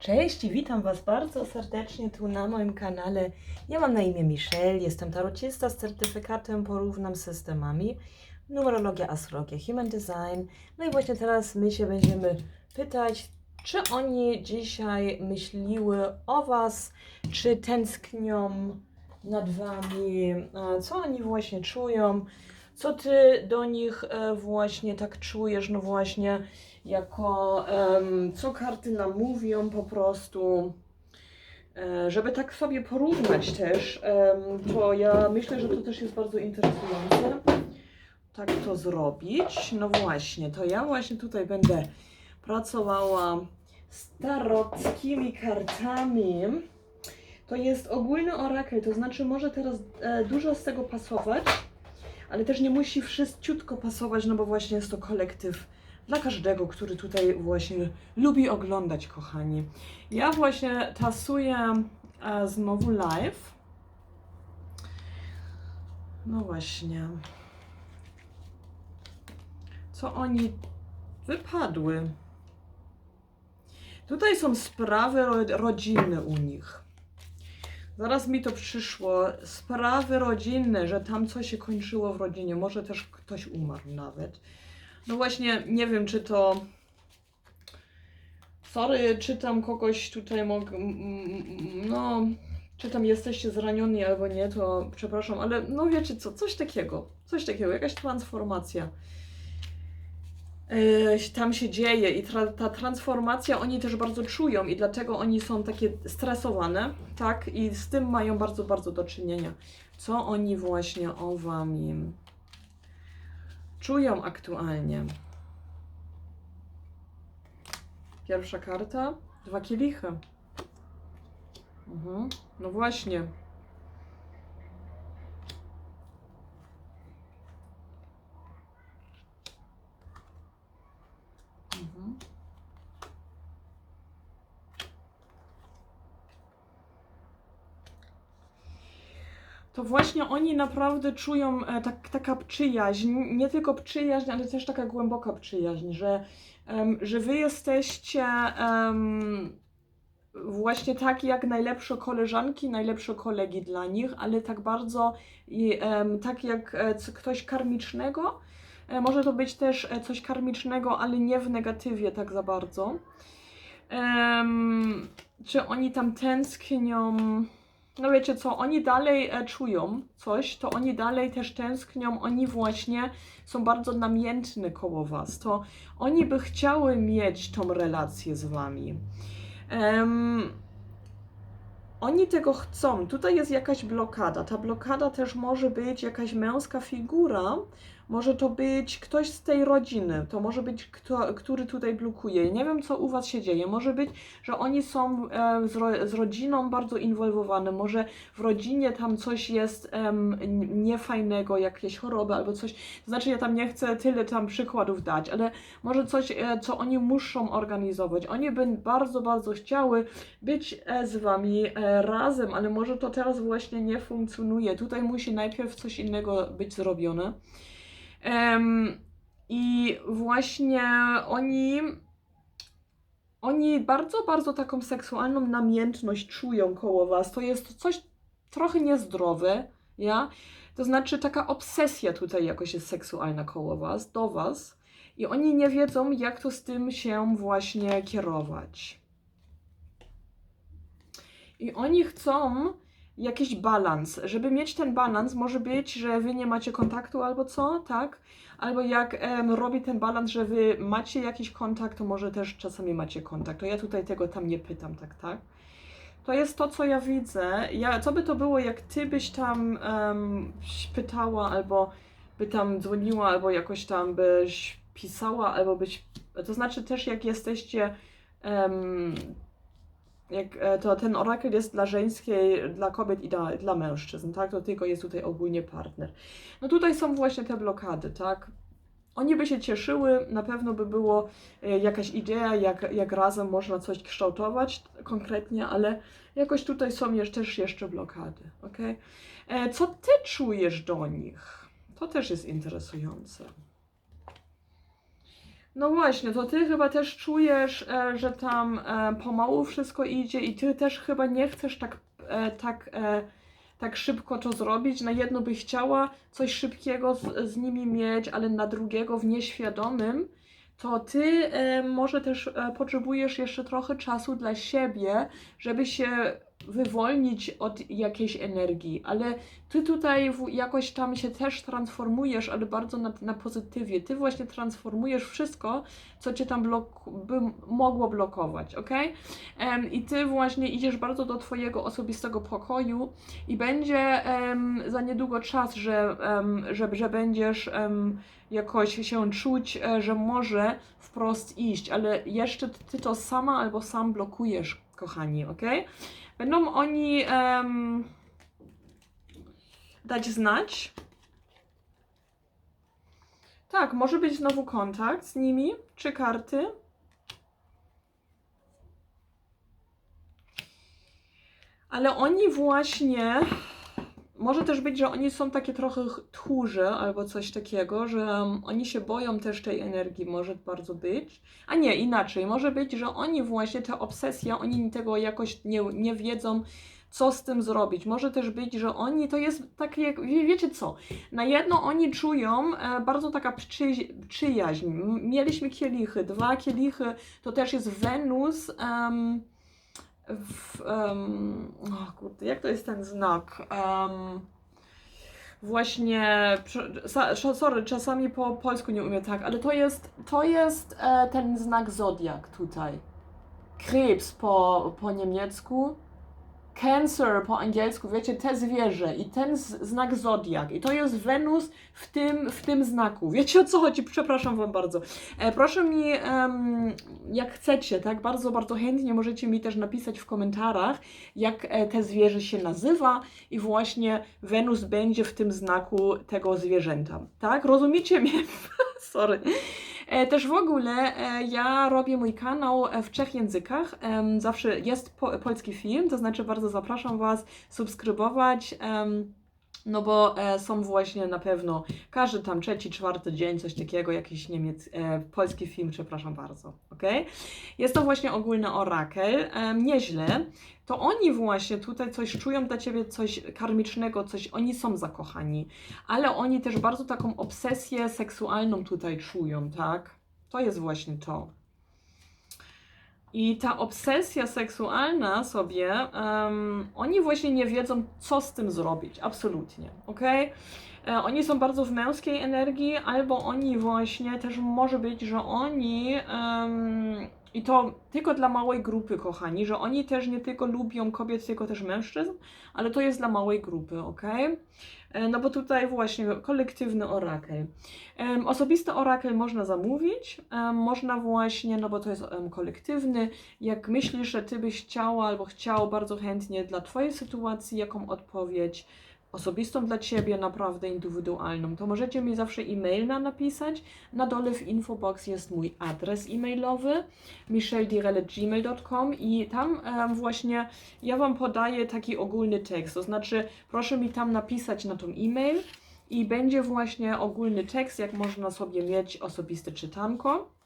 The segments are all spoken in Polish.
Cześć i witam Was bardzo serdecznie tu na moim kanale. Ja mam na imię Michelle, jestem tarocista z certyfikatem Porównam Systemami, numerologia, astrologia, human design. No i właśnie teraz my się będziemy pytać, czy oni dzisiaj myśliły o Was, czy tęsknią nad Wami, co oni właśnie czują, co Ty do nich e, właśnie tak czujesz, no właśnie jako co karty nam mówią po prostu. E, Żeby tak sobie porównać też, to ja myślę, że to też jest bardzo interesujące, tak to zrobić. No właśnie, to ja właśnie tutaj będę pracowała z tarockimi kartami. To jest ogólny orakel, to znaczy może teraz e, dużo z tego pasować, ale też nie musi wszystciutko pasować, no bo właśnie jest to kolektyw dla każdego, który tutaj właśnie lubi oglądać, kochani. Ja właśnie tasuję e, znowu live. No właśnie. Co oni wypadły? Tutaj są sprawy ro rodzinne u nich. Zaraz mi to przyszło. Sprawy rodzinne, że tam coś się kończyło w rodzinie. Może też ktoś umarł nawet. No właśnie, nie wiem, czy to. Sorry, czy tam kogoś tutaj mogę. No, czy tam jesteście zranioni albo nie, to przepraszam, ale no wiecie co, coś takiego. Coś takiego, jakaś transformacja. Yy, tam się dzieje i tra ta transformacja oni też bardzo czują i dlatego oni są takie stresowane, tak? I z tym mają bardzo, bardzo do czynienia. Co oni właśnie o wami czują aktualnie? Pierwsza karta, dwa kielichy. Mhm. No właśnie. To właśnie oni naprawdę czują e, tak, taka przyjaźń, nie tylko przyjaźń, ale też taka głęboka przyjaźń, że, em, że wy jesteście em, właśnie tak jak najlepsze koleżanki, najlepsze kolegi dla nich, ale tak bardzo i, em, tak jak e, ktoś karmicznego. E, Może to być też coś karmicznego, ale nie w negatywie tak za bardzo. Em, czy oni tam tęsknią? No wiecie co, oni dalej e, czują coś, to oni dalej też tęsknią, oni właśnie są bardzo namiętni koło was, to oni by chciały mieć tą relację z wami. Em, oni tego chcą. Tutaj jest jakaś blokada. Ta blokada też może być jakaś męska figura, może to być ktoś z tej rodziny, to może być kto, który tutaj blokuje. Nie wiem, co u Was się dzieje. Może być, że oni są e, z, ro, z rodziną bardzo inwolwowane, może w rodzinie tam coś jest em, niefajnego, jakieś choroby albo coś. Znaczy, ja tam nie chcę tyle tam przykładów dać, ale może coś, e, co oni muszą organizować. Oni by bardzo, bardzo chciały być e, z Wami e, razem, ale może to teraz właśnie nie funkcjonuje. Tutaj musi najpierw coś innego być zrobione. I właśnie oni, oni bardzo, bardzo taką seksualną namiętność czują koło was. To jest coś trochę niezdrowe, ja? To znaczy taka obsesja tutaj jakoś jest seksualna koło was, do was. I oni nie wiedzą, jak to z tym się właśnie kierować. I oni chcą jakiś balans. Żeby mieć ten balans, może być, że wy nie macie kontaktu albo co, tak? Albo jak em, robi ten balans, że wy macie jakiś kontakt, to może też czasami macie kontakt. To ja tutaj tego tam nie pytam, tak, tak? To jest to, co ja widzę. Ja, co by to było, jak ty byś tam em, pytała, albo by tam dzwoniła, albo jakoś tam byś pisała, albo byś. To znaczy też, jak jesteście. em, jak e, to ten orakel jest dla żeńskiej, dla kobiet i dla, dla mężczyzn, tak? To tylko jest tutaj ogólnie partner. No tutaj są właśnie te blokady, tak? Oni by się cieszyły, na pewno by było e, jakaś idea, jak, jak razem można coś kształtować konkretnie, ale jakoś tutaj są jeszcze, też jeszcze blokady, ok? E, Co ty czujesz do nich? To też jest interesujące. No właśnie, to ty chyba też czujesz, e, że tam e, pomału wszystko idzie i ty też chyba nie chcesz tak, e, tak, tak szybko to zrobić. Na jedno by chciała coś szybkiego z, z nimi mieć, ale na drugiego w nieświadomym, to ty może też potrzebujesz jeszcze trochę czasu dla siebie, żeby się wywolnić od jakiejś energii, ale ty tutaj jakoś tam się też transformujesz, ale bardzo na, na pozytywie. Ty właśnie transformujesz wszystko, co cię tam blok, by mogło blokować, ok? Em, I ty właśnie idziesz bardzo do twojego osobistego pokoju i będzie em, za niedługo czas, że, em, że, że będziesz em, jakoś się czuć, e, że może wprost iść, ale jeszcze ty to sama albo sam blokujesz, kochani, ok? Będą oni em, dać znać. Tak, może być znowu kontakt z nimi, czy karty. Ale oni właśnie. Może też być, że oni są takie trochę tchórze albo coś takiego, że um, oni się boją też tej energii, może bardzo być. A nie, inaczej. Może być, że oni właśnie, te obsesje, oni tego jakoś nie, nie wiedzą, co z tym zrobić. Może też być, że oni, to jest takie, jak, wie- wiecie co, na jedno oni czują e, bardzo taka przy, przyjaźń. Mieliśmy kielichy, dwa kielichy, to też jest Wenus. W, o kurde, jak to jest ten znak? Em, właśnie, sorry, czasami po polsku nie umiem tak, ale to jest, to jest e, ten znak zodiak tutaj. Krebs po, po niemiecku, Cancer po angielsku, wiecie, te zwierzę i ten znak zodiak. I to jest Wenus w tym, w tym znaku. Wiecie o co chodzi? Przepraszam Wam bardzo. E, proszę mi, em, jak chcecie, tak, bardzo, bardzo chętnie możecie mi też napisać w komentarzach, jak e, te zwierzę się nazywa i właśnie Wenus będzie w tym znaku tego zwierzęta. Tak? Rozumiecie mnie? Sorry. E, Też w ogóle e, ja robię mój kanał e, w trzech językach. Zawsze jest po, polski film, to znaczy bardzo zapraszam Was subskrybować. No bo e, są właśnie na pewno każdy tam trzeci, czwarty dzień, coś takiego, jakiś Niemiec, e, polski film, przepraszam bardzo, ok? Jest to właśnie ogólny orakel, em, nieźle. To oni właśnie tutaj coś czują dla Ciebie, coś karmicznego, coś, oni są zakochani ale oni też bardzo taką obsesję seksualną tutaj czują, tak? To jest właśnie to. I ta obsesja seksualna sobie, em, oni właśnie nie wiedzą, co z tym zrobić, absolutnie, ok? E, Oni są bardzo w męskiej energii, albo oni właśnie też może być, że oni em, i to tylko dla małej grupy, kochani, że oni też nie tylko lubią kobiet, tylko też mężczyzn, ale to jest dla małej grupy, ok? E, No bo tutaj właśnie kolektywny orakel. Osobisty orakel można zamówić, można właśnie, no bo to jest kolektywny. Jak myślisz, że ty byś chciała albo chciał bardzo chętnie dla twojej sytuacji jaką odpowiedź osobistą dla ciebie, naprawdę indywidualną, to możecie mi zawsze e-maila napisać. Na dole w infobox jest mój adres e-mailowy micheldirele.gmail.com i tam właśnie ja Wam podaję taki ogólny tekst, to znaczy proszę mi tam napisać na tą e-mail i będzie właśnie ogólny tekst, jak można sobie mieć osobiste czytanko.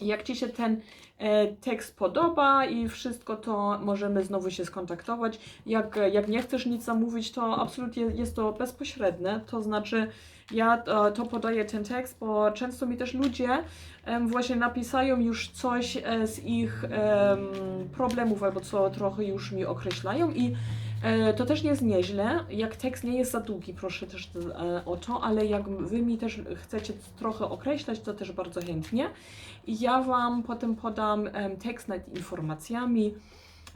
Jak Ci się ten e, tekst podoba i wszystko, to możemy znowu się skontaktować. Jak, jak nie chcesz nic zamówić, to absolutnie jest to bezpośrednie. To znaczy, ja e, to podaję ten tekst, bo często mi też ludzie właśnie napisają już coś e, z ich em, problemów, albo co trochę już mi określają i to też nie jest nieźle. Jak tekst nie jest za długi, proszę też e, o to, ale jak Wy mi też chcecie trochę określać, to też bardzo chętnie. Ja Wam potem podam tekst nad informacjami,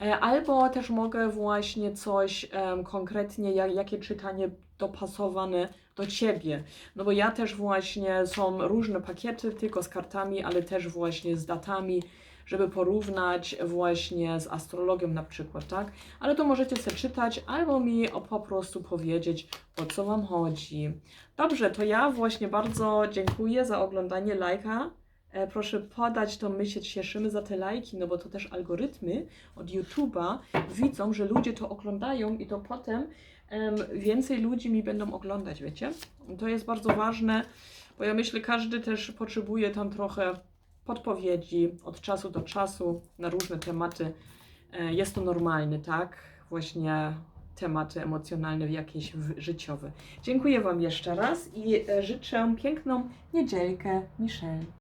e, albo też mogę właśnie coś konkretnie, jak, jakie czytanie dopasowane do Ciebie. No bo ja też właśnie, są różne pakiety tylko z kartami, ale też właśnie z datami, żeby porównać właśnie z astrologią na przykład, tak? Ale to możecie sobie czytać albo mi po prostu powiedzieć, o co Wam chodzi. Dobrze, to ja właśnie bardzo dziękuję za oglądanie lajka. E, Proszę podać to, my się cieszymy za te lajki, no bo to też algorytmy od YouTube'a widzą, że ludzie to oglądają i to potem em, więcej ludzi mi będą oglądać, wiecie? To jest bardzo ważne, bo ja myślę, każdy też potrzebuje tam trochę podpowiedzi od czasu do czasu na różne tematy. E, Jest to normalny, tak? Właśnie tematy emocjonalne, jakieś życiowe. Dziękuję Wam jeszcze raz i e, życzę piękną niedzielkę, Michelle.